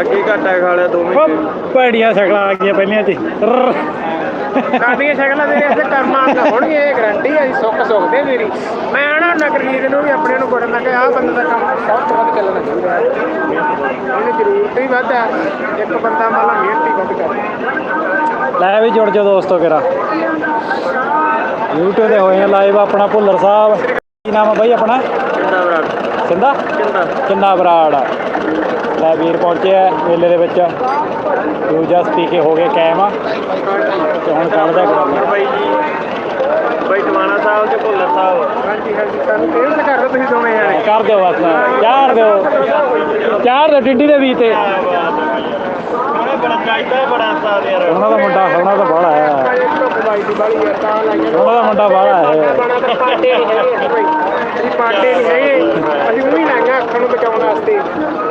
ਅੱਗੇ ਘਾਟਾ ਖਾ ਲਿਆ 2 ਉਹ ਮਹੀਨੇ ਭੈੜੀਆਂ ਸ਼ਕਲਾਂ ਆ ਗਈਆਂ ਪਹਿਲੀਆਂ ਟਰਰ। ਕਾਦੀਆਂ ਸ਼ਕਲਾਂ ਦੇ ਇੱਥੇ ਕੰਮ ਆਉਂਦਾ ਹੋਣਗੇ ਇਹ ਗਰੰਟੀ ਹੈ ਸੁੱਕ ਸੁੱਕਦੇ ਮੇਰੀ ਮੈਂ ਆਣਾ ਨਕਲੀ ਨੂੰ ਵੀ ਆਪਣੇ ਨੂੰ ਗੁੜਨ ਲੱਗਾ ਆਹ ਬੰਦੇ ਦਾ ਕੰਮ ਬਹੁਤ ਵੱਧ ਚੱਲਣਾ ਚਾਹੀਦਾ ਹੈ ਇਹਨੂੰ ਜ਼ਰੂਰਤ ਹੀ ਵੱਧ ਹੈ ਇੱਕ ਬੰਦਾ ਮੰਨ ਲਾ ਮਿਹਨਤੀ ਵੱਧ ਕਰਦਾ। ਲੈ ਵੀ ਜੁੜ ਜਾ ਦੋਸਤੋ ਕਿਰਾ YouTube ਤੇ ਹੋਏ ਆ ਲਾਈਵ ਆਪਣਾ ਭੁੱਲਰ ਸਾਹਿਬ। ਕੀ ਨਾਮ ਆ ਬਾਈ ਆਪਣਾ? ਕਿੰਨਾ ਬਰਾ ਸਿੰਦਾ ਕਿੰਨਾ ਕਿੰਨਾ ਬਰਾੜ। ਆ ਲੈ ਵੀਰ ਪਹੁੰਚਿਆ ਮੇਲੇ ਦੇ ਵਿੱਚ ਦੂਜਾ ਸਪੀਕੇ ਹੋ ਗਏ ਕਾਇਮ ਆ ਤੇ ਹੁਣ ਕੱਢਦਾ ਕਰਾਂਗੇ ਬਾਈ ਜੀ ਬਾਈ ਟਮਾਣਾ ਸਾਹਿਬ ਤੇ ਭੁੱਲਰ ਸਾਹਿਬ ਹਾਂਜੀ ਹਾਂਜੀ ਸਾਨੂੰ ਕਰ ਦੋ ਤੁਸੀਂ ਦੋਵੇਂ ਜਾਣੇ ਕਰ ਦਿਓ ਬਸ ਚਾੜ ਦਿਓ ਚਾੜ ਦਿਓ ਟਿੱਡੀ ਦੇ ਵੀ ਤੇ ਬੜਾ ਚਾਹੀਦਾ ਬੜਾ ਸਾਦ ਯਾਰ ਉਹਨਾਂ ਦਾ ਮੁੰਡਾ ਉਹਨਾਂ ਦਾ ਬਾਹਲਾ ਹੈ ਦੀ ਉਹਨਾਂ ਦਾ ਮੁੰਡਾ ਬਾਹਲਾ ਹੈ ਅਸੀਂ ਪਾਟੇ ਨਹੀਂ ਹੈਗੇ। ਅਸੀਂ ਉਹ ਵੀ ਲਾਈਆਂ ਅੱਖਾਂ ਨੂੰ ਬਚਾਉਣ ਵਾਸਤੇ।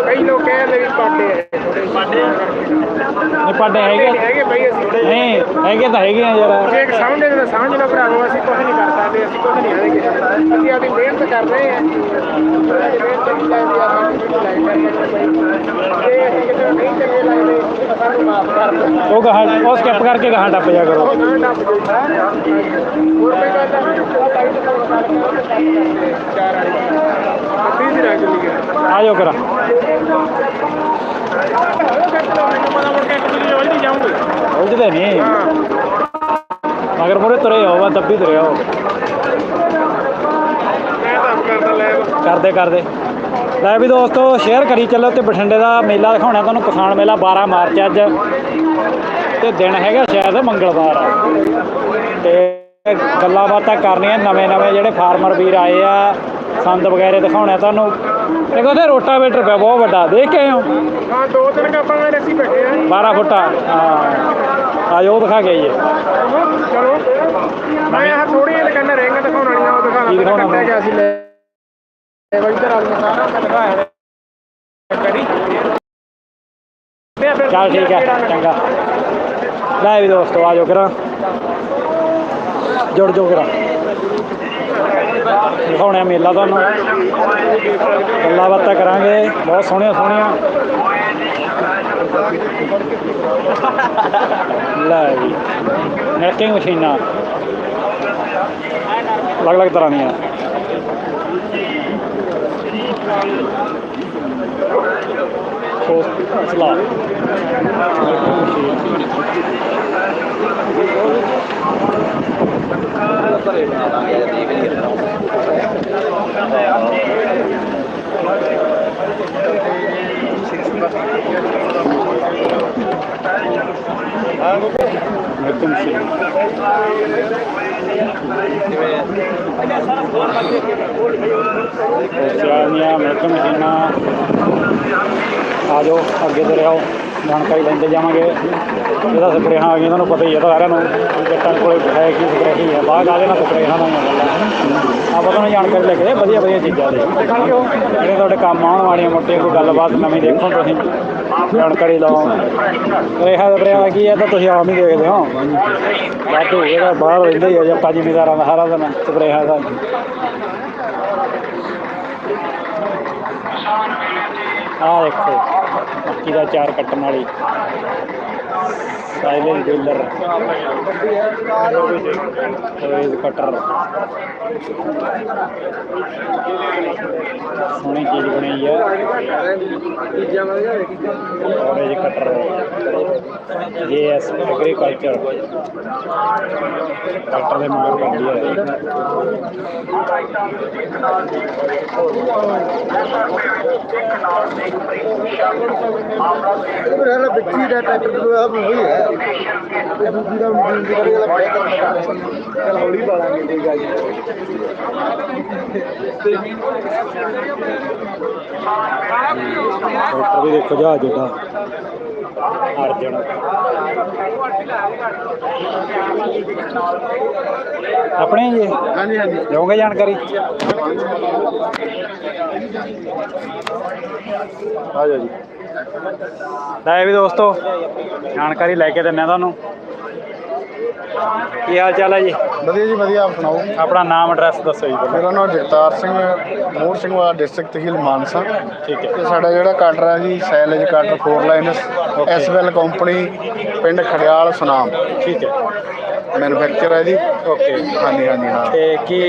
ਕਈ ਲੋਕ ਕਹਿੰਦੇ ਵੀ ਪਾਟੇ ਹੈ। ਪਾਟੇ ਪਾਡੇ ਹੈਗੇ ਹੈਗੇ ਬਈ ਅਸੀਂ। ਨਹੀਂ ਹੈਗੇ ਤਾਂ ਹੈਗੇ ਆ ਯਾਰ। ਜੇ ਇੱਕ ਸਮਝ ਲਓ ਭਰਾਵੋ ਅਸੀਂ ਕੁਝ ਨਹੀਂ ਕਰ ਸਕਦੇ ਅਸੀਂ ਕੁਝ ਨਹੀਂ ਹੈਗੇ ਨੂੰ। ਅਸੀਂ ਆਪਣੀ ਮਿਹਨਤ ਕਰ ਰਹੇ ਹਾਂ। ਮਿਹਨਤ ਚਾਹੀਦੀ ਆ ਜੇ ਅਸੀਂ ਕਿਸੇ ਨੂੰ ਨਹੀਂ ਚੰਗੇ ਲੱਗਦੇ ਸਾਨੂੰ ਮਾਫ ਕਰ ਦਿਓ ਉਹ ਗਾਹਾਂ ਉਹ ਸਕਿਪ ਕਰਕੇ ਗਾਹਾਂ ਟੱਪ ਜਾ ਕਰੋ। ਨਾ ਹੋਰ ਕੋਈ ਗੱਲ ਨਹੀਂ ਚਾਰ ਆ ਜਾਓ ਕਰਾ ਉਲਝਦੇ ਨਹੀਂ ਮਗਰ ਮੋਰੇ ਤੁਰੇ ਹੋ ਵਾ ਦੱਬੀ ਤੁਰੇ ਹੋ ਤਾਂ ਆਪ ਕਰਦੇ ਕਰਦੇ ਲੈ ਵੀ ਦੋਸਤੋ ਸ਼ੇਅਰ ਕਰੀ ਚੱਲੋ ਤੇ ਬਠਿੰਡੇ ਦਾ ਮੇਲਾ ਦਿਖਾਉਣਾ ਤੁਹਾਨੂੰ, ਕਿਸਾਨ ਮੇਲਾ 12 ਮਾਰਚ ਅੱਜ। ਤੇ ਦਿਨ ਹੈਗਾ ਸ਼ਾਇਦ ਮੰਗਲਵਾਰ। ਤੇ ਗੱਲਾਂ ਬਾਤਾਂ ਕਰਨੀਆਂ ਨਵੇਂ ਨਵੇਂ ਜਿਹੜੇ ਫਾਰਮਰ ਵੀਰ ਆਏ ਆ, ਸੰਦ ਵਗੈਰੇ ਦਿਖਾਉਣੇ ਤੁਹਾਨੂੰ। ਇੱਕ ਉਹਦੇ ਰੋਟਾਵੇਟਰ ਪਿਆ ਬਹੁਤ ਵੱਡਾ ਦੇਖ ਕੇ ਆਏ ਹੋ? ਹਾਂ ਦੋ ਤਿੰਨ ਕਾਪਾਂ ਨਾਲ ਅਸੀਂ ਬੈਠੇ ਆ। 12 ਫੁੱਟਾ ਹਾਂ। ਆ ਜੋ ਦਿਖਾ ਕੇ ਆਈਏ। ਚਲੋ। ਮੈਂ ਆਹ ਥੋੜੀਆਂ ਦੁਕਾਨਾਂ ਰਹਿ ਦਿਖਾਉਣ ਵਾਲੀਆਂ ਉਹ ਦਿਖਾ ਦਿਖਾਉਣਾ ਕੱਟਿਆ ਗਿਆ ਸੀ ਲੈ ਇਧਰ ਆ ਗਿਆ ਸਾਰਾ ਮੈਂ ਦਿਖਾਇਆ ਕਰੀ ਚੱਲ ਠੀਕ ਹੈ ਚੰਗਾ। ਲੈ ਵੀ ਦੋਸਤੋ ਆ ਜਾਓ ਕਰਾਂ ਜੁੜ ਜਾਓ ਕਰਾਂ ਦਿਖਾਉਣਾ ਮੇਲਾ ਤੁਹਾਨੂੰ। ਗੱਲਾਂ ਬਾਤਾਂ ਕਰਾਂਗੇ। ਬਹੁਤ ਸੋਹਣੀਆਂ ਸੋਹਣੀਆਂ। ਲੈ ਵੀ ਨੈਕਿੰਗ ਮਸ਼ੀਨਾਂ। ਅਲੱਗ-ਅਲੱਗ ਤਰ੍ਹਾਂ ਦੀਆਂ। ਹੌਸਲਾ ਨੈਕਿੰਗ ਮਸ਼ੀਨ ਸਿਆਣੀਆਂ ਮਿਲਕ ਮਸ਼ੀਨਾਂ ਆ ਜਾਓ ਅੱਗੇ ਤੇ ਰਹੋ। ਜਾਣਕਾਰੀ ਲੈਂਦੇ ਜਾਵਾਂਗੇ। ਇਹਦਾ ਸਪਰੇਹਾਂ ਆ ਗਈਆਂ, ਤੁਹਾਨੂੰ ਪਤਾ ਹੀ ਹੈ ਤਾਂ ਸਾਰਿਆਂ ਨੂੰ ਜੱਟਾਂ ਕੋਲੇ ਹੈ ਕੀ ਸਪਰੇਅ ਕੀ ਹੈ ਬਾਹਰ ਕਾਹਦੇ ਨਾਲ ਸਪਰੇਹਾਂ ਨਾਲ ਆਪਾਂ ਤੁਹਾਨੂੰ ਜਾਣਕਾਰੀ ਲੈ ਕੇ ਵਧੀਆ ਵਧੀਆ ਚੀਜ਼ਾਂ ਦੇ ਜਿਹੜੇ ਤੁਹਾਡੇ ਕੰਮ ਆਉਣ ਵਾਲੀਆਂ ਮੋਟੀਆਂ ਕੋਈ ਗੱਲਬਾਤ ਨਵੀਂ ਦੇਖੋ ਤੁਸੀਂ, ਜਾਣਕਾਰੀ ਲਓ। ਰੇਹਾ ਸਪਰੇਹਾਂ ਕੀ ਹੈ ਤਾਂ ਤੁਸੀਂ ਆਮ ਹੀ ਦੇਖਦੇ ਹੋ। ਵਾਧੂ ਇਹਦਾ ਬਾਹਰ ਰਹਿੰਦਾ ਹੀ ਹੈ ਜੱਟਾਂ, ਜ਼ਿਮੀਦਾਰਾਂ ਦਾ, ਸਾਰਾ ਦਿਨ ਸਪਰੇਹਾਂ ਦਾ। ਆਹ ਦੇਖੋ ਮੱਕੀ ਦਾ ਚਾਰ ਕੱਟਣ ਵਾਲੀ। ਸਾਈਲੈਂਟ ਡੀਲਰ ਰੇਜ਼ ਕਟਰ ਸੋਹਣੀ ਚੀਜ਼ ਬਣੀ ਹੈ ਰੇਜ਼ ਕਟਰ ਜੀਐਸ ਐਗਰੀਕਲਚਰ ਕਟਰ ਦੇ ਮਗਰ ਪੈਂਦੀ ਹੈ ਮੇਰਾ ਬੱਚੀ ਦਾ ਟਰੈਕਟਰ ਦਾ ਹੋਈ ਹੈ। ਦੂਜੀ ਦਾ ਮਸ਼ੀਨ ਦੀ ਕਰੀ ਵਾਲਾ ਬੜਾ ਕਰਨਾ ਚਲ ਹੌਲੀ ਪਾਲਾਂਗੇ ਕੋਈ ਗੱਲ ਟਰੈਕਟਰ ਵੀ ਦੇਖੋ ਜਹਾਜ਼ ਜਿਹੜਾ ਅਰਜਨ ਆਪਣੇ ਜੀ ਹਾਂਜੀ ਹਾਂਜੀ। ਦਿਓਗੇ ਜਾਣਕਾਰੀ? ਆ ਜਾਓ ਜੀ। ਲੈ ਵੀ ਦੋਸਤੋ ਜਾਣਕਾਰੀ ਲੈ ਕੇ ਦਿੰਨੇ ਆ ਤੁਹਾਨੂੰ। ਕੀ ਹਾਲ ਚਾਲ ਹੈ ਜੀ? ਵਧੀਆ ਜੀ ਵਧੀਆ। ਆਪ ਸੁਣਾਓ? ਆਪਣਾ ਨਾਮ ਐਡਰੈਸ ਦੱਸੋ ਜੀ ਪਹਿਲਾਂ। ਮੇਰਾ ਨਾਮ ਜਗਤਾਰ ਸਿੰਘ ਮੋਹਰ ਸਿੰਘ ਵਾਲਾ ਡਿਸਟ੍ਰਿਕਟ ਤਹਿਸੀਲ ਮਾਨਸਾ। ਠੀਕ ਹੈ। ਤੇ ਸਾਡਾ ਜਿਹੜਾ ਕਟਰ ਹੈ ਜੀ ਸੈਲੇਜ ਕਟਰ 4 ਲਾਈਨਸ ਐਸਵੈਲ ਕੰਪਨੀ ਪਿੰਡ ਖੜਿਆਲ ਸੁਨਾਮ। ਠੀਕ ਹੈ। ਮੈਨੂਫੈਕਚਰ ਹੈ ਜੀ। ਓਕੇ ਹਾਂਜੀ ਹਾਂਜੀ ਹਾਂ। ਤੇ ਕੀ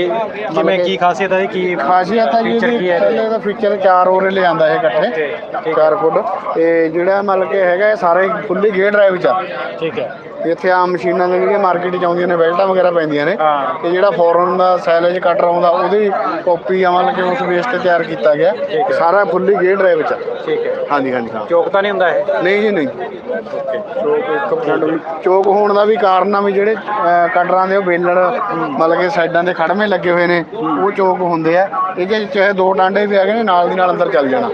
ਕਿਵੇਂ ਕੀ ਖਾਸੀਅਤ ਹੈ ਕੀ ਖਾਸੀਅਤ ਹੈ ਜੀ Feature ਇਹਦੀ ਕੀ ਹੈ ਫੀਚਰ ਚਾਰ ਓਰੇ ਲਿਆਂਦਾ ਇਹ ਇਕੱਠੇ ਠੀਕ ਚਾਰ ਫੁੱਟ। ਤੇ ਜਿਹੜਾ ਮਤਲਬ ਕਿ ਹੈਗਾ ਇਹ ਸਾਰੇ ਫੁੱਲੀ ਗੇਅਰ ਡਰਾਈਵ ਚ ਆ। ਠੀਕ ਹੈ। ਇੱਥੇ ਆਮ ਮਸ਼ੀਨਾਂ ਜਿਹੜੀਆਂ ਮਾਰਕੀਟ ਚ ਆਉਂਦੀਆਂ ਨੇ ਬੈਲਟਾਂ ਵਗੈਰਾ ਪੈਂਦੀਆਂ ਨੇ। ਤੇ ਜਿਹੜਾ ਫੋਰਨ ਦਾ ਸੈਲੇਜ ਕਟਰ ਆਉਂਦਾ ਉਹਦੀ ਕਾਪੀ ਆ ਮਤਲਬ ਕਿ ਉਸ ਬੇਸ ਤੇ ਤਿਆਰ ਕੀਤਾ ਗਿਆ। ਸਾਰਾ ਫੁੱਲੀ ਗੇਅਰ ਡਰਾਈਵ ਚ ਆ। ਠੀਕ ਹੈ ਹਾਂਜੀ ਹਾਂਜੀ ਹਾਂ ਚੌਕ ਤਾਂ ਨਹੀਂ ਹੁੰਦਾ ਇਹ ਨਹੀਂ ਜੀ ਨਹੀਂ ਚੋਕ ਹੋਣ ਦਾ ਵੀ ਕਾਰਨ ਆ ਵੀ ਜਿਹੜੇ ਕਟਰਾਂ ਦੇ ਉਹ ਬੇਲਰ ਮਤਲਬ ਕਿ ਸਾਈਡਾਂ ਦੇ ਖੜਮੇ ਲੱਗੇ ਹੋਏ ਨੇ ਉਹ ਚੋਕ ਹੁੰਦੇ ਆ ਇਹ ਜੇ ਚਾਹੇ ਦੋ ਟਾਂਡੇ ਵੀ ਹੈਗੇ ਨੇ ਨਾਲ ਦੀ ਨਾਲ ਅੰਦਰ ਚੱਲ ਜਾਣਾ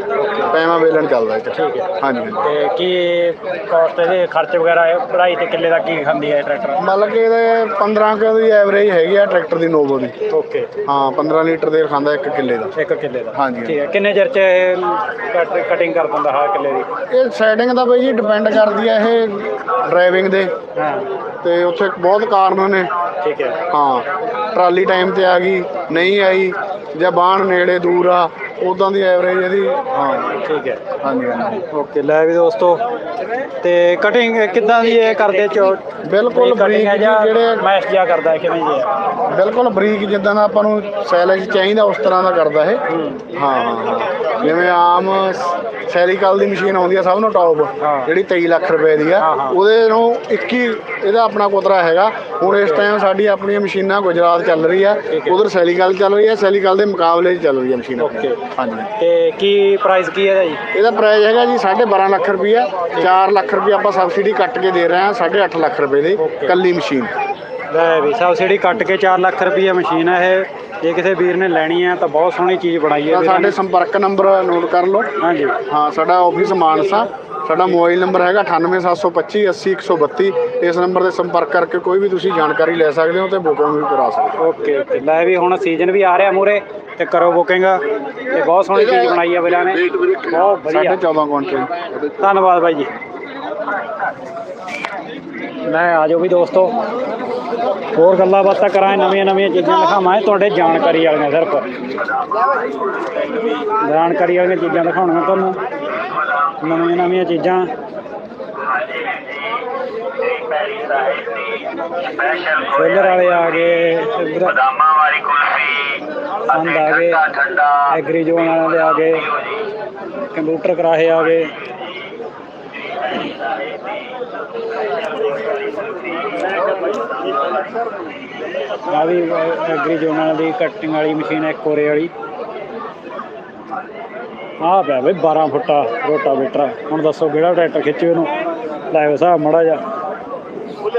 ਪੈਮਾ ਬੇਲਣ ਚੱਲਦਾ। ਠੀਕ ਹੈ। ਹਾਂਜੀ ਤੇ ਕੀ ਕਾਸਟ ਇਹਦੇ ਖਰਚ ਵਗੈਰਾ ਪੜਾਈ ਤੇ ਕਿੱਲੇ ਦਾ ਕੀ ਖਾਂਦੀ ਹੈ ਟਰੈਕਟਰ? ਮਤਲਬ ਕਿ ਇਹਦੇ 15 ਕੁ ਦੀ ਐਵਰੇਜ ਹੈਗੀ ਆ ਟਰੈਕਟਰ ਦੀ ਨੋਵੋ ਦੀ। ਓਕੇ ਹਾਂ 15 ਲੀਟਰ ਦੇ ਖਾਂਦਾ ਇੱਕ ਕਿੱਲੇ ਦਾ। ਇੱਕ ਕਿੱਲੇ ਦਾ। ਹਾਂਜੀ। ਠੀਕ ਹੈ। ਕਿੰਨੇ ਚਿਰ ਚ ਇਹ ਕਟਿੰਗ ਕਰ ਦਿੰਦਾ ਹਾਂ ਕਿੱਲੇ ਦੀ? ਇਹ ਸੈਟਿੰਗ ਦਾ ਬਈ ਜੀ ਡਿਪੈਂਡ ਕਰਦੀ ਆ ਇਹ ਡਰਾਈਵਿੰਗ ਦੇ। ਹਾਂ। ਤੇ ਉੱਥੇ ਬਹੁਤ ਕਾਰਨ ਨੇ। ਠੀਕ ਹੈ। ਹਾਂ ਟਰਾਲੀ ਟਾਈਮ ਤੇ ਆ ਗਈ ਨਹੀਂ ਆਈ ਜਾਂ ਬਾਣ ਨੇੜੇ ਦੂਰ ਆ ਉਦਾਂ ਦੀ ਐਵਰੇਜ ਇਹਦੀ ਹਾਂ ਠੀਕ ਹੈ। ਹਾਂਜੀ ਹਾਂਜੀ। ਓਕੇ ਲੈ ਵੀ ਦੋਸਤੋ ਤੇ ਕਟਿੰਗ ਕਿੱਦਾਂ ਦੀ ਇਹ ਕਰਦੇ ਚੋ? ਬਿਲਕੁਲ ਬਰੀਕ ਜਾਂ ਜਿਹੜੇ ਮੈਸ਼ ਜਿਹਾ ਕਰਦਾ ਹੈ ਕਿਵੇਂ ਜੀ ਬਿਲਕੁਲ ਬਰੀਕ ਜਿੱਦਾਂ ਦਾ ਆਪਾਂ ਨੂੰ ਸੈਲੇਜ ਚਾਹੀਦਾ ਉਸ ਤਰ੍ਹਾਂ ਦਾ ਕਰਦਾ ਇਹ। ਹਾਂ ਹਾਂ। ਜਿਵੇਂ ਆਮ ਸੈਰੀਕਲ ਦੀ ਮਸ਼ੀਨ ਆਉਂਦੀ ਆ ਸਭ ਨੂੰ ਟੌਪ। ਜਿਹੜੀ 23 ਲੱਖ ਰੁਪਏ ਦੀ ਆ। ਉਹਦੇ ਨੂੰ 21 ਇਹਦਾ ਆਪਣਾ ਕੁਤਰਾ ਹੈਗਾ ਹੁਣ ਇਸ ਟਾਈਮ ਸਾਡੀ ਆਪਣੀਆਂ ਮਸ਼ੀਨਾਂ ਗੁਜਰਾਤ ਚੱਲ ਰਹੀ ਆ। ਉਧਰ ਸੈਰੀਕਲ ਚੱਲ ਰਹੀ ਆ ਸੈਰੀਕਲ ਦੇ ਮੁਕਾਬਲੇ ਚੱਲ ਰਹੀ ਆ ਮਸ਼ੀਨ। ਹਾਂਜੀ ਤੇ ਕੀ ਪ੍ਰਾਈਸ ਕੀ ਹੈ ਜੀ ਇਹਦਾ ਪ੍ਰਾਈਸ ਹੈਗਾ ਜੀ 12.5 ਲੱਖ ਰੁਪਈਆ 4 ਲੱਖ ਰੁਪਏ ਆਪਾਂ ਸਬਸਿਡੀ ਕੱਟ ਕੇ ਦੇ ਰਹੇ ਹਾਂ 8.5 ਲੱਖ ਰੁਪਏ ਦੀ। ਕੱਲੀ ਮਸ਼ੀਨ ਲੈ ਵੀ ਸਬਸਿਡੀ ਕੱਟ ਕੇ 4 ਲੱਖ ਰੁਪਏ ਮਸ਼ੀਨ ਹੈ ਇਹ। ਜੇ ਕਿਸੇ ਵੀਰ ਨੇ ਲੈਣੀ ਹੈ ਤਾਂ ਬਹੁਤ ਸੋਹਣੀ ਚੀਜ਼ ਬਣਾਈ ਹੈ ਤਾਂ ਵੀਰਾਂ ਸਾਡੇ ਨੇ। ਸੰਪਰਕ ਨੰਬਰ ਨੋਟ ਕਰ ਲਓ। ਹਾਂਜੀ। ਹਾਂ ਸਾਡਾ ਆਫਿਸ ਮਾਨਸਾ। ਸਾਡਾ ਮੋਬਾਈਲ ਨੰਬਰ ਹੈਗਾ 98725 80132 ਇਸ ਨੰਬਰ ਤੇ ਸੰਪਰਕ ਕਰਕੇ ਕੋਈ ਵੀ ਤੁਸੀਂ ਜਾਣਕਾਰੀ ਲੈ ਸਕਦੇ ਹੋ ਤੇ ਬੁਕਿੰਗ ਵੀ ਕਰਾ ਸਕਦੇ ਹੋ। Okay okay. ਲੈ ਵੀ ਹੁਣ ਸੀਜ਼ਨ ਵੀ ਆ ਰਿਹਾ ਮੂਰੇ ਤੇ ਕਰੋ ਬੁਕਿੰਗ ਤੇ ਬਹੁਤ ਸੋਹਣੀ ਚੀਜ਼ ਬਣਾਈ ਹੈ ਵੀਰਾਂ ਨੇ। ਬਹੁਤ ਵਧੀਆ। 14.5 ਕੁਇੰਟਲ। ਧੰਨਵਾਦ ਬਾਈ ਜੀ। ਲੈ ਆ ਜਾਓ ਵੀ ਦੋਸਤੋ। ਹੋਰ ਗੱਲਾਂ ਬਾਤਾਂ ਕਰਾਂ ਨਵੀਆਂ ਨਵੀਆਂ ਚੀਜ਼ਾਂ ਦਿਖਾਵਾਂ ਤੁਹਾਡੇ ਜਾਣਕਾਰੀ ਵਾਲੀਆਂ ਸਿਰਫ। ਜਾਣਕਾਰੀ ਵਾਲੀਆਂ ਚੀਜ਼ਾਂ ਦਿਖਾਉਣੀਆਂ ਤੁਹਾਨੂੰ। ਨਵੀਆਂ ਨਵੀਆਂ ਚੀਜ਼ਾਂ। ਸੋਲਰ ਵਾਲੇ ਆ ਗਏ ਬਦਾਮਾਂ ਵਾਲੀ ਕੁਲਫੀ ਸੰਦ ਆ ਗਏ ਠੰਡਾ ਐਗਰੀ ਜ਼ੋਨ ਵਾਲੇ ਆ ਗਏ, ਕੰਪਿਊਟਰ ਕਰਾਹੇ ਆ ਗਏ। ਆ ਵੀ ਐਗਰੀ ਜੋਨਲ ਦੀ ਕਟਿੰਗ ਵਾਲੀ ਮਸ਼ੀਨ ਹੈ ਕੋਰੇ ਵਾਲੀ। ਆ ਪਿਆ ਬਈ 12 ਫੁੱਟਾ ਰੋਟਾਵੇਟਰ। ਹੁਣ ਦੱਸੋ ਕਿਹੜਾ ਟਰੈਕਟਰ ਖਿੱਚੋ ਇਹਨੂੰ? ਲਾਇਓ ਸਾਹਿਬ ਮੜਾ ਜਾ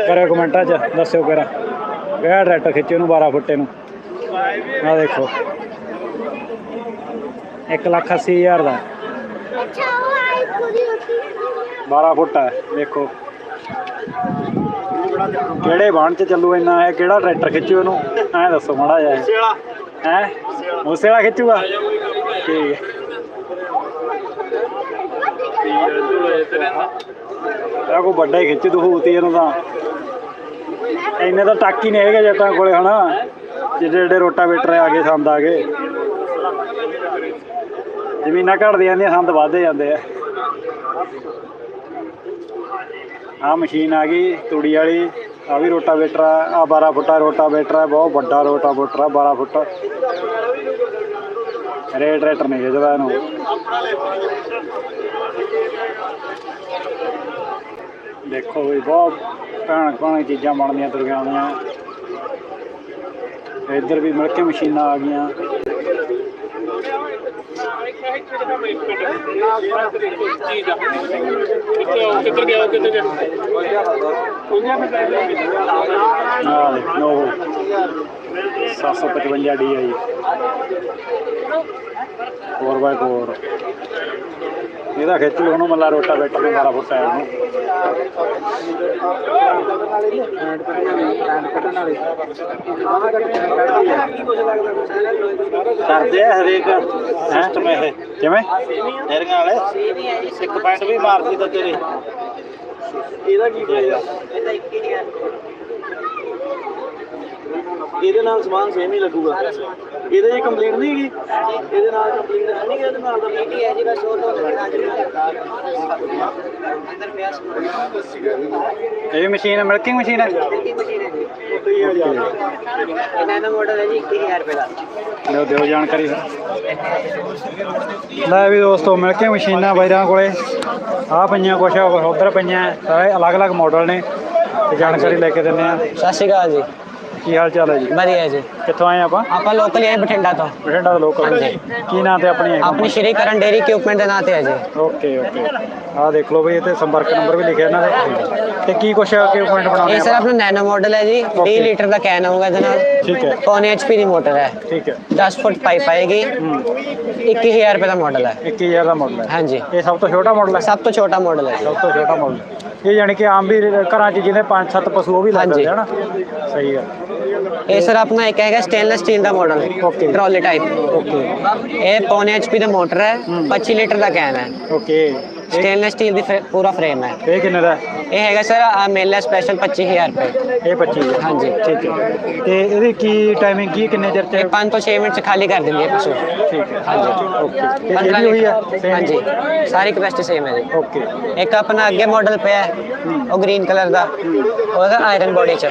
ਕਰਿਓ ਕਮੈਂਟਾਂ 'ਚ, ਦੱਸਿਓ ਕਿਹੜਾ। ਕਿਹੜਾ ਟਰੈਕਟਰ ਖਿੱਚੋ ਨੂੰ 12 ਫੁੱਟੇ ਨੂੰ? ਆ ਦੇਖੋ। 1 ਲੱਖ 80 ਹਜ਼ਾਰ ਦਾ। 12 ਫੁੱਟ ਹੈ ਦੇਖੋ। ਕਿਹੜੇ ਬਾਣ ਚ ਚੱਲੂ ਇੰਨਾ ਹੈ ਕਿਹੜਾ ਟਰੈਕਟਰ ਖਿੱਚੂ ਇਹਨੂੰ? ਐਂ ਦੱਸੋ ਮਾੜਾ ਜਿਹਾ। ਹੈ? ਉਸੇ ਵਾਲਾ ਖਿੱਚੂਗਾ? ਠੀਕ ਹੈ। ਇਹ ਕੋ ਵੱਡਾ ਹੀ ਖਿੱਚ ਦੂਹੂਤੀ ਇਹਨੂੰ ਤਾਂ। ਇੰਨੇ ਤਾਂ ਟੱਕ ਹੀ ਨਹੀਂ ਹੈਗੇ ਜੱਟਾਂ ਕੋਲੇ ਹਨਾ? ਜਿਹੜੇ ਜਿਹੜੇ ਰੋਟਾਵੇਟਰ ਆ ਗਏ ਸੰਦ ਆ ਗਏ। ਜ਼ਮੀਨਾਂ ਘਟਦੀਆਂ ਜਾਂਦੀਆਂ ਸੰਦ ਵੱਧਦੇ ਜਾਂਦੇ ਆ। ਆ ਮਸ਼ੀਨ ਆ ਗਈ ਤੂੜੀ ਵਾਲੀ ਆ ਵੀ ਰੋਟਾਵੇਟਰ ਆ ਆ 12 ਫੁੱਟਾ ਰੋਟਾਵੇਟਰ ਆ, ਬਹੁਤ ਵੱਡਾ ਰੋਟਾਵੇਟਰ ਆ 12 ਫੁੱਟ। ਰੇਟ ਰੇਟਰ ਨਹੀਂ ਖਿੱਚਦਾ ਇਹਨੂੰ। ਦੇਖੋ ਵੀ ਬਹੁਤ ਭੈਣ ਭਾਣ ਚੀਜ਼ਾਂ ਬਣਦੀਆਂ ਤੁਰੀਆਂ ਇੱਧਰ ਵੀ ਮਿਲ ਕੇ ਮਸ਼ੀਨਾਂ ਆ ਗਈਆਂ। ਕਿੱਧਰ ਗਿਆ ਕਿੱਧਰ ਗਿਆ ਨਾਲ ਨੋ 755 ਡੀ ਆਈ 4x4 ਇਹਦਾ ਖਿੱਚ ਲਓ ਉਹਨੂੰ, ਮੱਲਾ ਰੋਟਾ ਬੈਟਰ ਨੂੰ 12 ਫੁੱਟ ਆਇਆ ਕਰਦੇ ਆ ਹਰੇਕ ਸਿਸਟਮ ਇਹ। ਕਿਵੇਂ? ਨਹਿਰੀਆਂ ਵਾਲੇ? ਇੱਕ ਪੁਆਇੰਟ ਵੀ ਮਾਰਦੀ ਤਾਂ ਤੇਰੇ। ਇਹਦਾ ਕੀ ਪ੍ਰਾਈਸ ਆ ਇਹਦੇ ਨਾਲ ਸਮਾਨ ਸੇਮ ਹੀ ਲੱਗੂਗਾ। ਇਹਦੇ ਜੀ ਕੰਪਲੀਟ ਨਹੀਂ ਹੈਗੀ? ਇਹਦੇ ਨਾਲ ਕੰਪਲੀਟ ਨਹੀਂ ਹੈਗੀ ਇਹਦੇ ਨਾਲ ਦਾ ਹੈ ਜੀ ਬਸ ਉਹ ਇਹ ਮਸ਼ੀਨ ਮਿਲਕਿੰਗ ਮਸ਼ੀਨ ਹੈ? ਨੈਨੋ ਮਾਡਲ ਹੈ ਜੀ 21000 ਰੁਪਏ ਦਾ। ਦਿਓ ਦਿਓ ਜਾਣਕਾਰੀ। ਲੈ ਵੀ ਦੋਸਤੋ ਮਿਲਕਿੰਗ ਮਸ਼ੀਨਾਂ ਬਾਈਰਾਂ ਕੋਲੇ। ਆ ਪਈਆਂ ਕੁਛ ਉਧਰ ਪਈਆਂ ਸਾਰੇ ਅਲੱਗ-ਅਲੱਗ ਮਾਡਲ ਨੇ। ਤੇ ਜਾਣਕਾਰੀ ਲੈ ਕੇ ਦਿੰਦੇ ਆ ਸਤਿ ਸ਼੍ਰੀ ਅਕਾਲ ਜੀ। ਕੀ ਹਾਲ ਚਾਲ ਹੈ ਜੀ? ਵਧੀਆ ਜੀ। ਕਿੱਥੋਂ ਆਏ ਆਪਾਂ? ਆਪਾਂ ਲੋਕਲ ਹੀ ਹੈ ਬਠਿੰਡਾ ਤੋਂ। ਬਠਿੰਡਾ ਦੇ ਲੋਕਲ ਹਾਂਜੀ। ਕੀ ਨਾਂ ਤੇ ਆਪਣੀ ਆਪਣੀ ਸ਼੍ਰੀ ਕਰਨ ਡੇਰੀ ਇਕਵਿਪਮੈਂਟ ਦੇ ਨਾਂ ਤੇ ਹੈ ਜੀ। ਓਕੇ ਓਕੇ ਆਹ ਦੇਖ ਲਓ ਬਈ ਇਹ ਤੇ ਸੰਪਰਕ ਨੰਬਰ ਵੀ ਲਿਖਿਆ ਇਹਨਾਂ ਦੇ। ਤੇ ਕੀ ਕੁਛ ਇਕਵਿਪਮੈਂਟ ਬਣਾਉਣੇ ਇਹ ਸਰ ਆਪਾਂ? ਆਪਣਾ ਨੈਨੋ ਮਾਡਲ ਹੈ ਜੀ। 20 ਲੀਟਰ ਦਾ ਕੈਨ ਹੋਊਗਾ ਇਹਦੇ ਨਾਲ। ਠੀਕ ਹੈ। ਪੌਨੇ ਐਚਪੀ ਦੀ ਮੋਟਰ ਹੈ। ਠੀਕ ਹੈ। 10 ਫੁੱਟ ਪਾਈਪ ਆਏਗੀ। 21000 ਰੁਪਏ ਦਾ ਮਾਡਲ ਹੈ। 21000 ਦਾ ਮਾਡਲ ਹੈ। ਹਾਂਜੀ। ਇਹ ਸਭ ਤੋਂ ਛੋਟਾ ਮਾਡਲ ਹੈ? ਸਭ ਤੋਂ ਛੋਟਾ ਮਾਡਲ ਹੈ ਜੀ। ਸਭ ਤੋਂ ਛੋਟਾ ਮਾਡਲ ਇਹ ਯਾਨੀ ਕਿ ਆਮ ਵੀ ਘਰਾਂ 'ਚ ਜਿਹਦੇ 5-7 ਪਸ਼ੂ ਉਹ ਵੀ ਲੱਗ ਹਾਂਜੀ। ਜਾਂਦੇ ਹਨ ਸਹੀ ਹੈ। ਇਹ ਸਰ ਆਪਣਾ ਇੱਕ ਹੈਗਾ ਸਟੇਨਲੈਸ ਸਟੀਲ ਦਾ model Okay. Trolley type okay ਇਹ ਪੌਨੇ ਐਚਪੀ ਦਾ ਮੋਟਰ ਹੈ 25 ਲੀਟਰ ਦਾ ਕੈਨ ਹੈ। ਓਕੇ ਸਟੇਨਲੈਸ ਸਟੀਲ ਦੀ ਫਰੇ- ਪੂਰਾ ਫਰੇਮ ਹੈ। ਇਹ ਕਿੰਨੇ ਦਾ ਹੈ? ਇਹ ਹੈਗਾ ਸਰ ਮੇਲਾ ਸਪੈਸ਼ਲ 25000 ਰੁਪਏ। ਇਹ 25 ਹੈ ਹਾਂਜੀ। ਠੀਕ ਹੈ। ਤੇ ਇਹਦੀ ਕੀ ਟਾਈਮਿੰਗ ਕੀ ਕਿੰਨੇ ਚਿਰ ਇਹ ਚ 5 ਤੋਂ 6 ਮਿੰਟ ਚ ਖਾਲੀ ਕਰ ਦਿੰਦੀ ਹੈ ਪਸ਼ੂ ਠੀਕ ਹੈ। ਹਾਂਜੀ। ਓਕੇ ਤੇ ਇਹ 15 ਵੀ ਹੋਈ ਹੈ? Litre Same? ਹਾਂਜੀ। ਸਾਰੀ ਕਪੈਸਿਟੀ ਸੇਮ ਹੈ ਜੀ। ਓਕੇ ਇੱਕ ਆਪਣਾ ਅੱਗੇ ਮਾਡਲ ਪਿਆ ਹੈ, ਉਹ ਗ੍ਰੀਨ ਕਲਰ ਦਾ। ਉਹਦਾ ਆਇਰਨ ਬੋਡੀ ਚ।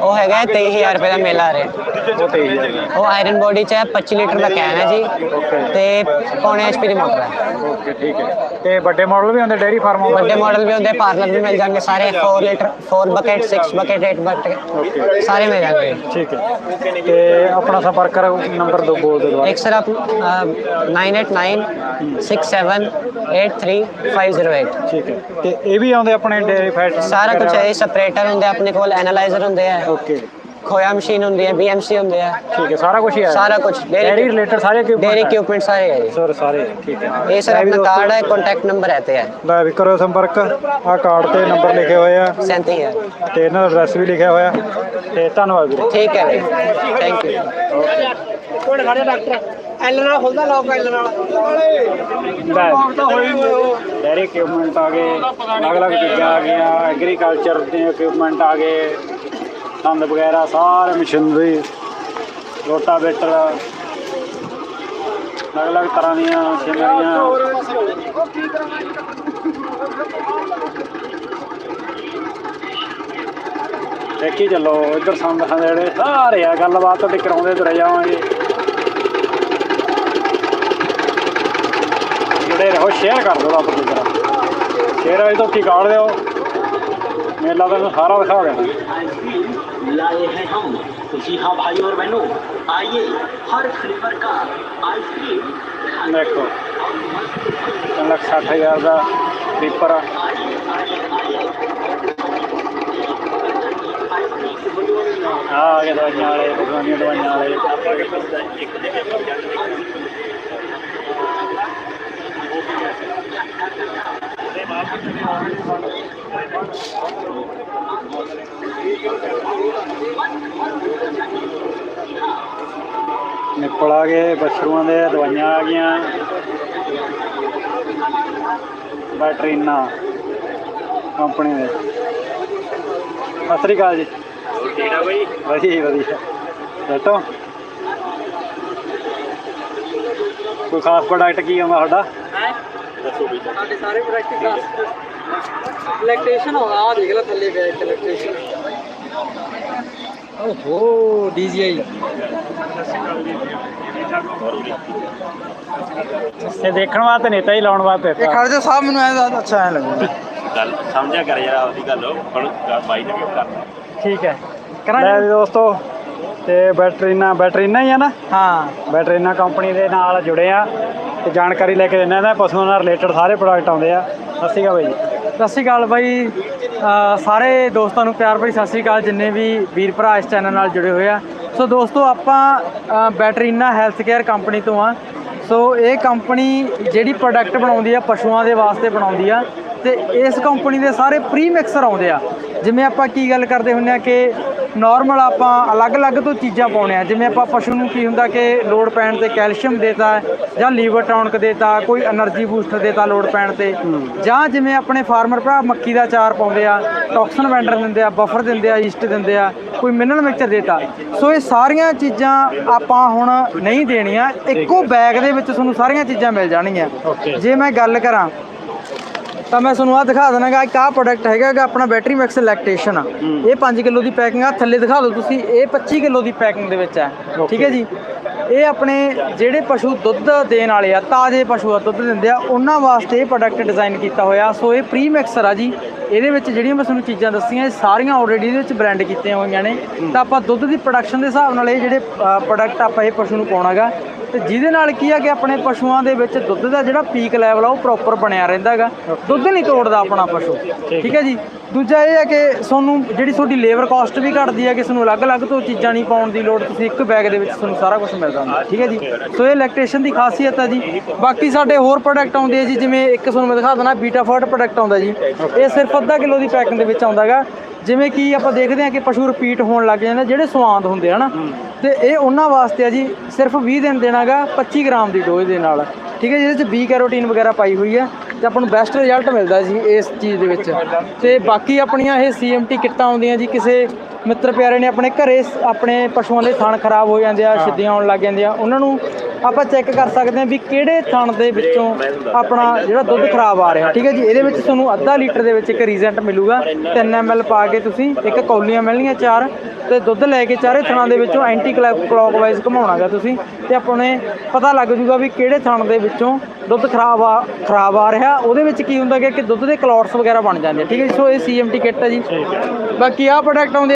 ਉਹ ਹੈਗਾ 23000 ਰੁਪਏ ਦਾ ਮੇਲਾ ਰੇਟ ਉਹ ਤੇ ਹੀ ਹੈ ਉਹ ਆਇਰਨ ਬੋਡੀ ਚ ਹੈ 25 ਲੀਟਰ ਦਾ ਕੈਨ ਹੈ ਜੀ। ਤੇ ਪੌਣੇ ਐਚਪੀ ਦੀ ਮੋਟਰ ਹੈ। ਓਕੇ ਠੀਕ ਹੈ। ਤੇ ਵੱਡੇ ਮਾਡਲ ਵੀ ਹੁੰਦੇ ਡੇਅਰੀ ਫਾਰਮ ਵੱਡੇ ਮਾਡਲ ਵੀ ਹੁੰਦੇ ਪਾਰਲਰ ਵੀ ਮਿਲ ਜਾਣਗੇ ਸਾਰੇ 4 ਲੀਟਰ 4 ਬਕੇਟ 6 ਬਕੇਟ 8 ਬਕੇਟ ਸਾਰੇ ਮਿਲ ਜਾਣਗੇ ਠੀਕ ਹੈ ਤੇ ਆਪਣਾ ਸੰਪਰਕ ਕਰੋ ਨੰਬਰ ਦੋ ਬੋਲ ਦਿਓ एक सर आप nine eight nine six seven eight three five zero eight ਠੀਕ ਹੈ ਤੇ ਇਹ ਵੀ ਆਉਂਦੇ ਆਪਣੇ ਡੇਅਰੀ ਫੈਟ ਸਾਰਾ ਕੁਝ ਹੈ ਸਪਰੇਟਰ ਹੁੰਦੇ ਆ ਆਪਣੇ ਕੋਲ ਐਨਾਲਾਈਜ਼ਰ ਹੁੰਦੇ ਆ ਓਕੇ ਖੋਇਆ ਮਸ਼ੀਨ ਹੁੰਦੀ ਹੈ ਬੀਐਮਸੀ ਹੁੰਦੇ ਆ ਠੀਕ ਹੈ ਸਾਰਾ ਕੁਝ ਹੀ ਹੈ। ਸਾਰਾ ਕੁਝ ਡੇਅਰੀ ਰਿਲੇਟਡ ਸਾਰੇ equipment ਡੇਰੀ। ਇਕਵਿਪਮੈਂਟ ਸਾਰੇ ਹੈ ਜੀ। ਸਰ ਸਾਰੇ ਠੀਕ ਹੈ। ਇਹ ਸਰ ਆਪਣਾ ਕਾਰਡ ਹੈ ਕੰਟੈਕਟ ਨੰਬਰ ਹੈ ਤੇ ਹੈ। ਲੈ ਵੀ ਕਰੋ ਸੰਪਰਕ। ਆ ਕਾਰਡ ਤੇ ਨੰਬਰ ਲਿਖੇ ਹੋਏ ਆ। 37000 ਤੇ ਇਹਨਾਂ ਦਾ ਐਡਰੈਸ ਵੀ ਲਿਖਿਆ ਹੋਇਆ। ਤੇ ਧੰਨਵਾਦ ਵੀਰੇ। ਠੀਕ ਹੈ ਭਾਈ ਥੈਂਕ ਯੂ ਕੋਣ ਖੜੇ ਡਾਕਟਰ ਐਲ ਨਾਲ ਖੁੱਲਦਾ ਲੋਕ ਐਲ ਨਾਲ ਡੈਰੀ ਇਕਵਿਪਮੈਂਟ ਆ ਗਏ ਅਲੱਗ-ਅਲੱਗ ਚੀਜ਼ਾਂ ਆ ਗਈਆਂ ਐਗਰੀਕਲਚਰ ਦੇ ਇਕਵਿਪਮੈਂਟ ਆ ਗਏ। ਸੰਦ ਵਗੈਰਾ, ਸਾਰੇ ਮਸ਼ੀਨਰੀ ਰੋਟਾਵੇਟਰ ਅਲੱਗ-ਅਲੱਗ ਤਰ੍ਹਾਂ ਦੀਆਂ ਮਸ਼ੀਨਰੀਆਂ ਦੇਖੀ ਚੱਲੋ, ਇੱਧਰ ਸੰਦ ਜਿਹੜੇ, ਸਾਰੇ ਆ, ਗੱਲਬਾਤ ਤੇ ਕਰਾਉਂਦੇ ਤੁਰੇ ਜਾਵਾਂਗੇ। ਜਿਹੜੇ ਰਹੋ ਸ਼ੇਅਰ ਕਰ ਦਿਓ ਰੱਬ ਦੀ ਤਰ੍ਹਾਂ ਸ਼ੇਅਰ ਅਜੇ ਤੋਂ ਕੀ ਕਾੜ ਦਿਓ। ਮੇਲਾ ਤੁਹਾਨੂੰ ਸਾਰਾ ਦਿਖਾ ਦੇਣਾ। लाए हैं हम। तो जी हाँ भाई और बहनों आइए हर फ्लेवर का आइसक्रीम देखो लख साठ हज़ार का पेपर हाँ आगे ਨਿੱਪਲ ਆ ਗਏ ਬਸ਼ਰੂਆਂ ਦੇ ਦਵਾਈਆਂ ਆ ਗਈਆਂ। ਬੈਟਰੀਨਾ ਕੰਪਨੀ ਦੇ। ਸਤਿ ਸ੍ਰੀ ਅਕਾਲ ਜੀ। ਠੀਕ ਆ ਬਈ? ਵਧੀਆ ਵਧੀਆ। ਬੈਠੋ। ਕੋਈ ਖਾਸ ਪ੍ਰੋਡਕਟ ਕੀ ਆਉਂਦਾ ਤੁਹਾਡਾ? ਸਾਡੇ ਸਾਰੇ ਪ੍ਰੋਡਕਟ ਇਲੈਕਟ੍ਰੀਸ਼ੀਅਨ ਹੋਗਾ ਆ ਦੇਖ ਲੈ ਥੱਲੇ ਪਿਆ ਇੱਕ ਇਲੈਕਟ੍ਰੀਸ਼ੀਅਨ ਓਹੋ ਡੀਜੀਆਈ ਇਹ ਦੇਖਣ ਵਾਸਤੇ ਨਹੀਂ ਤਾਂ ਹੀ ਲਾਉਣ ਵਾਸਤੇ ਇਹ ਖੜ ਜਾ ਸਾਹਿਬ ਮੈਨੂੰ ਐ ਅੱਛਾ ਐ ਲੱਗਦਾ। ਗੱਲ ਸਮਝਿਆ ਕਰ ਯਾਰ ਆਪਦੀ ਗੱਲ। ਹੁਣ ਬਾਈ ਨੇ ਕੀ ਕਰਨਾ। ਠੀਕ ਹੈ। ਲੈ ਵੀ ਦੋਸਤੋ ਤੇ ਬੈਟਰੀਨਾ ਬੈਟਰੀਨਾ ਹੀ ਆ ਨਾ? ਹਾਂ। ਬੈਟਰੀਨਾ ਕੰਪਨੀ ਦੇ ਨਾਲ ਜੁੜੇ ਆ ਤੇ ਜਾਣਕਾਰੀ ਲੈ ਕੇ ਦਿੰਦੇ ਆ ਪਸ਼ੂਆਂ ਨਾਲ ਰਿਲੇਟਡ ਸਾਰੇ ਪ੍ਰੋਡਕਟ ਆਉਂਦੇ ਆ। ਸਤਿ ਸ਼੍ਰੀ ਅਕਾਲ ਬਾਈ ਜੀ। ਸਤਿ ਸ਼੍ਰੀ ਅਕਾਲ ਬਾਈ। ਸਾਰੇ ਦੋਸਤਾਂ ਨੂੰ ਪਿਆਰ ਭਰੀ ਸਤਿ ਸ਼੍ਰੀ ਅਕਾਲ, ਜਿੰਨੇ ਵੀ ਵੀਰ ਭਰਾ ਇਸ ਚੈਨਲ ਨਾਲ ਜੁੜੇ ਹੋਏ ਆ। ਸੋ ਦੋਸਤੋ, ਆਪਾਂ ਬੈਟਰੀਨਾ ਹੈਲਥ ਕੇਅਰ ਕੰਪਨੀ ਤੋਂ ਆ। ਸੋ ਇਹ ਕੰਪਨੀ ਜਿਹੜੀ ਪ੍ਰੋਡਕਟ ਬਣਾਉਂਦੀ ਆ, ਪਸ਼ੂਆਂ ਦੇ ਵਾਸਤੇ ਬਣਾਉਂਦੀ ਆ, ਤੇ ਇਸ ਕੰਪਨੀ ਦੇ ਸਾਰੇ ਪ੍ਰੀ ਮਿਕਸਰ ਆਉਂਦੇ ਆ। ਜਿਵੇਂ ਆਪਾਂ ਕੀ ਗੱਲ ਕਰਦੇ ਹੁੰਨੇ ਆ ਕਿ ਨਾਰਮਲ ਆਪਾਂ ਅਲੱਗ-ਅਲੱਗ ਤੋਂ ਚੀਜ਼ਾਂ ਪਾਉਣੇ ਆ ਜਿਵੇਂ ਆਪਾਂ ਪਸ਼ੂ ਨੂੰ ਕੀ ਹੁੰਦਾ ਕਿ ਲੋੜ ਪੈਣ ਤੇ ਕੈਲਸ਼ੀਅਮ ਦੇਤਾ ਜਾਂ ਲੀਵਰ ਟੌਨਕ ਦੇਤਾ ਕੋਈ એનર્ਜੀ ਬੂਸਟਰ ਦੇਤਾ ਲੋੜ ਪੈਣ ਤੇ। ਜਾਂ ਜਿਵੇਂ ਆਪਣੇ ਫਾਰਮਰ ਭਰਾ ਮੱਕੀ ਦਾ ਚਾਰ ਪਾਉਂਦੇ ਆ ਟੌਕਸਨ ਵੈਂਡਰ ਦਿੰਦੇ ਆ ਬਫਰ ਦਿੰਦੇ ਆ ਈਸਟ ਦਿੰਦੇ ਆ ਕੋਈ ਮਿਨਰਲ ਮਿਕਸਚਰ ਦੇਤਾ। ਸੋ ਇਹ ਸਾਰੀਆਂ ਚੀਜ਼ਾਂ ਆਪਾਂ ਹੁਣ ਨਹੀਂ ਦੇਣੀਆਂ। ਇੱਕੋ ਬੈਗ ਦੇ ਵਿੱਚ ਤੁਹਾਨੂੰ ਸਾਰੀਆਂ ਚੀਜ਼ਾਂ ਮਿਲ ਜਾਣਗੀਆਂ। ਜੇ ਮੈਂ ਗੱਲ ਕਰਾਂ ਤਾਂ ਮੈਂ ਤੁਹਾਨੂੰ ਆ ਦਿਖਾ ਦੇਣਾਗਾ ਇੱਕ ਆਹ ਪ੍ਰੋਡਕਟ ਹੈਗਾ ਗਾ ਆਪਣਾ ਬੈਟਰੀ ਮੈਕਸ ਲੈਕਟੇਸ਼ਨ ਆ। ਇਹ 5 ਕਿਲੋ ਦੀ ਪੈਕਿੰਗ ਆ ਥੱਲੇ ਦਿਖਾ ਦਿਓ ਤੁਸੀਂ ਇਹ 25 ਕਿਲੋ ਦੀ ਪੈਕਿੰਗ ਦੇ ਵਿੱਚ ਹੈ ਠੀਕ ਹੈ ਜੀ? ਇਹ ਆਪਣੇ ਜਿਹੜੇ ਪਸ਼ੂ ਦੁੱਧ ਦੇਣ ਵਾਲੇ ਆ ਤਾਜ਼ੇ ਪਸ਼ੂ ਆ ਦੁੱਧ ਦਿੰਦੇ ਆ ਉਹਨਾਂ ਵਾਸਤੇ ਇਹ ਪ੍ਰੋਡਕਟ ਡਿਜ਼ਾਈਨ ਕੀਤਾ ਹੋਇਆ। ਸੋ ਇਹ ਪ੍ਰੀ ਮਿਕਸਰ ਆ ਜੀ। ਇਹਦੇ ਵਿੱਚ ਜਿਹੜੀਆਂ ਮੈਂ ਤੁਹਾਨੂੰ ਚੀਜ਼ਾਂ ਦੱਸੀਆਂ ਇਹ ਸਾਰੀਆਂ ਆਲਰੇਡੀ ਇਹਦੇ ਵਿੱਚ ਬ੍ਰਾਂਡ ਕੀਤੀਆਂ ਹੋਈਆਂ ਨੇ। ਤਾਂ ਆਪਾਂ ਦੁੱਧ ਦੀ ਪ੍ਰੋਡਕਸ਼ਨ ਦੇ ਹਿਸਾਬ ਨਾਲ ਇਹ ਜਿਹੜੇ ਪ੍ਰੋਡਕਟ ਆਪਾਂ ਇਹ ਪਸ਼ੂ ਨੂੰ ਪਾਉਣਾਗਾ ਤੇ ਜਿਹਦੇ ਨਾਲ ਕੀ ਆ ਕਿ ਆਪਣੇ ਪਸ਼ੂਆਂ ਦੇ ਵਿੱਚ ਦੁੱਧ ਦਾ ਜਿਹੜਾ ਪੀਕ ਲੈਵਲ ਆ ਉਹ ਪ੍ਰੋਪਰ ਬਣਿਆ ਰਹਿੰਦਾ ਹੈਗਾ ਦੁੱਧ ਨਹੀਂ ਤੋੜਦਾ ਆਪਣਾ ਪਸ਼ੂ। ਠੀਕ ਹੈ। ਜੀ? ਦੂਜਾ ਇਹ ਹੈ ਕਿ ਤੁਹਾਨੂੰ ਜਿਹੜੀ ਤੁਹਾਡੀ ਲੇਬਰ ਕਾਸਟ ਵੀ ਘਟਦੀ ਹੈ ਕਿ ਤੁਹਾਨੂੰ ਅਲੱਗ-ਅਲੱਗ ਤੋਂ ਚੀਜ਼ਾਂ ਨਹੀਂ ਪਾਉਣ ਦੀ ਲੋੜ ਤੁਸੀਂ ਇੱਕ ਬੈਗ ਦੇ ਵਿੱਚ ਤੁਹਾਨੂੰ ਸਾਰਾ ਕੁਝ ਮਿਲ ਜਾਂਦਾ ਠੀਕ ਹੈ ਜੀ? ਸੋ ਇਹ ਲੈਕਟੇਸ਼ਨ ਦੀ ਖਾਸੀਅਤ ਹੈ ਜੀ। ਬਾਕੀ ਸਾਡੇ ਹੋਰ ਪ੍ਰੋਡਕਟ ਆਉਂਦੇ ਆ ਜੀ ਜਿਵੇਂ ਇੱਕ ਤੁਹਾਨੂੰ ਮੈਂ ਦਿਖਾ ਦਣਾ ਬੀਟਾ ਫਰਟ ਪ੍ਰੋਡਕਟ ਆਉਂਦਾ ਜੀ। ਇਹ ਸਿਰਫ ਅੱਧਾ ਕਿਲੋ ਦੀ ਪੈਕਿੰਗ ਦੇ ਵਿੱਚ ਆਉਂਦਾ ਹੈਗਾ ਜਿਵੇਂ ਕਿ ਆਪਾਂ ਦੇਖਦੇ ਹਾਂ ਕਿ ਪਸ਼ੂ ਰਿਪੀਟ ਹੋਣ ਲੱਗ ਜਾਂਦੇ ਜਿਹੜੇ ਸਵਾਂਦ ਹੁੰਦੇ ਹਨ ਤੇ ਇਹ ਉਹਨਾਂ ਵਾਸਤੇ ਆ ਜੀ ਸਿਰਫ 20 ਦਿਨ ਦੇਣਾਗਾ 25 ਗ੍ਰਾਮ ਦੀ ਡੋਜ਼ ਦੇ ਨਾਲ। ਠੀਕ ਹੈ ਜਿਹਦੇ ਚ ਬੀ ਕੈਰੋਟੀਨ ਵਗੈਰਾ ਪਾਈ ਹੋਈ ਹੈ ਤੇ ਆਪਾਂ ਨੂੰ ਬੈਸਟ ਰਿਜ਼ਲਟ ਮਿਲਦਾ ਜੀ ਇਸ ਚੀਜ਼ ਦੇ ਵਿੱਚ। ਤੇ ਬਾਕੀ ਆਪਣੀਆਂ ਇਹ ਸੀਐਮਟੀ ਕਿੱਟਾਂ ਆਉਂਦੀਆਂ ਜੀ ਕਿਸੇ ਮਿੱਤਰ ਪਿਆਰੇ ਨੇ ਆਪਣੇ ਘਰੇ ਆਪਣੇ ਪਸ਼ੂਆਂ ਦੇ ਥਣ ਖਰਾਬ ਹੋ ਜਾਂਦੇ ਆ ਛਿੱਦੀਆਂ ਆਉਣ ਲੱਗ ਜਾਂਦੀਆਂ ਉਹਨਾਂ ਨੂੰ ਆਪਾਂ ਚੈੱਕ ਕਰ ਸਕਦੇ ਹਾਂ ਵੀ ਕਿਹੜੇ ਥਣ ਦੇ ਵਿੱਚੋਂ ਆਪਣਾ ਜਿਹੜਾ ਦੁੱਧ ਖਰਾਬ ਆ ਰਿਹਾ। ਠੀਕ ਹੈ ਜੀ, ਇਹਦੇ ਵਿੱਚ ਤੁਹਾਨੂੰ ਅੱਧਾ ਲੀਟਰ ਦੇ ਵਿੱਚ ਇੱਕ ਰੀਜ਼ੈਂਟ ਮਿਲੂਗਾ। 3 ml ਪਾ ਕੇ ਤੁਸੀਂ ਇੱਕ ਕੌਲੀਆਂ ਮਿਲਣਗੀਆਂ ਚਾਰ ਤੇ ਦੁੱਧ ਲੈ ਕੇ ਚਾਰੇ ਥਣਾਂ ਦੇ ਵਿੱਚੋਂ ਐਂਟੀ ਕਲੌਕਵਾਈਜ਼ ਘੁਮਾਉਣਾਗਾ ਤੁਸੀਂ ਤੇ ਆਪਣੇ ਪਤਾ ਲੱਗ ਜੂਗਾ ਵੀ ਕਿਹੜੇ ਥਣ ਦੇ ਵਿੱਚੋਂ ਦੁੱਧ ਖਰਾਬ ਆ ਖਰਾਬ ਆ ਰਿਹਾ। ਉਹਦੇ ਵਿੱਚ ਕੀ ਹੁੰਦਾ ਗਾ ਕਿ ਦੁੱਧ ਦੇ ਕਲੌਟਸ ਵਗੈਰਾ ਬਣ ਜਾਂਦੇ ਠੀਕ ਹੈ ਜੀ, ਸੋ ਇਹ ਸੀਐਮਟੀ ਕਿੱਟ ਹੈ ਜੀ। ਬਾਕੀ ਆਹ ਪ੍ਰੋਡਕਟ ਆਉਂਦੇ